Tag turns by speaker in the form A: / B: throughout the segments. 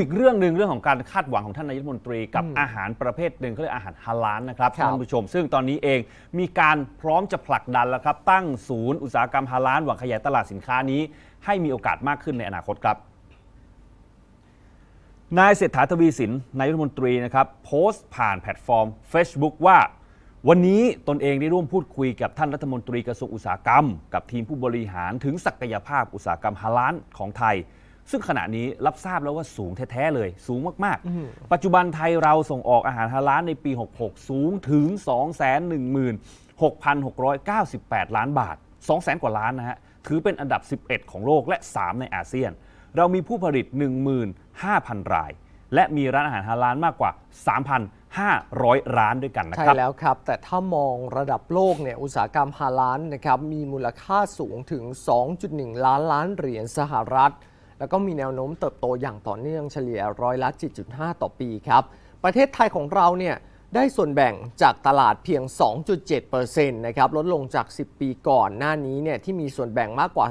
A: อีกเรื่องหนึ่งเรื่องของการคาดหวังของท่านนายกรัฐมนตรีกับ
B: อืม
A: อาหารประเภทหนึ่งเขาเรียกอาหารฮาลาลนะครับ
B: ครับ
A: ท่านผู้ชม ซึ่งตอนนี้เองมีการพร้อมจะผลักดันแล้วครับ ตั้งศูนย์อุตสาหกรรมฮาลาลหวังขยายตลาดสินค้านี้ ให้มีโอกาสมากขึ้นในอนาคตครับนายเศรษฐาทวีสินนายกรัฐมนตรีนะครับโพสต์ผ่านแพลตฟอร์ม Facebook ว่า วันนี้ตนเองได้ร่วมพูดคุยกับท่านรัฐมนตรีกระทรวงอุตสาหกรรม กับทีมผู้บริหารถึงศักยภาพอุตสาหกรรมฮาลาลของไทย ซึ่งขณะนี้รับทราบแล้วว่าสูงแท้ๆเลย สูงมากๆ ปัจจุบันไทยเราส่งออกอาหารฮาลาลในปี 66 สูงถึง 216,698 ล้านบาท 200,000 กว่าล้านนะฮะ ถือเป็นอันดับ 11 ของโลกและ 3 ในอาเซียน เรามีผู้ผลิต 15,000 ราย และมีร้านอาหารฮาลาลมากกว่า3,500 ร้านด้วยกันนะ
B: ใช่
A: ครับ
B: แล้วครับ แต่ถ้ามองระดับโลกเนี่ยอุตสาหกรรมฮาลาลนะครับมีมูลค่าสูงถึง 2.1 ล้านล้านเหรียญสหรัฐ แล้วก็มีแนวโน้มเติบโตอย่างต่อเนื่องเฉลี่ยร้อยละ 7.5 ต่อปีครับ ประเทศไทยของเราเนี่ยได้ส่วนแบ่งจากตลาดเพียง 2.7%นะครับลดลงจาก 10 ปีก่อนหน้านี้เนี่ยที่มีส่วนแบ่งมากกว่า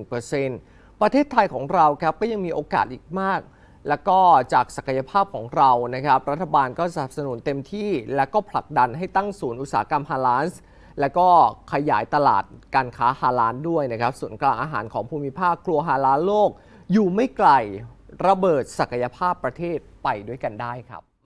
B: 4.1%ประเทศไทยของเราครับก็ยังมีโอกาสอีกมาก แล้วก็จากศักยภาพของเรานะครับรัฐบาลก็สนับสนุนเต็มที่ และก็ผลักดันให้ตั้งศูนย์อุตสาหกรรมฮาลาลส์และก็ขยายตลาดการค้าฮาลาลด้วยนะครับศูนย์กลางอาหารของภูมิภาคครัวฮาลาลโลก อยู่ไม่ไกลระเบิดศักยภาพประเทศไปด้วยกันได้ครับ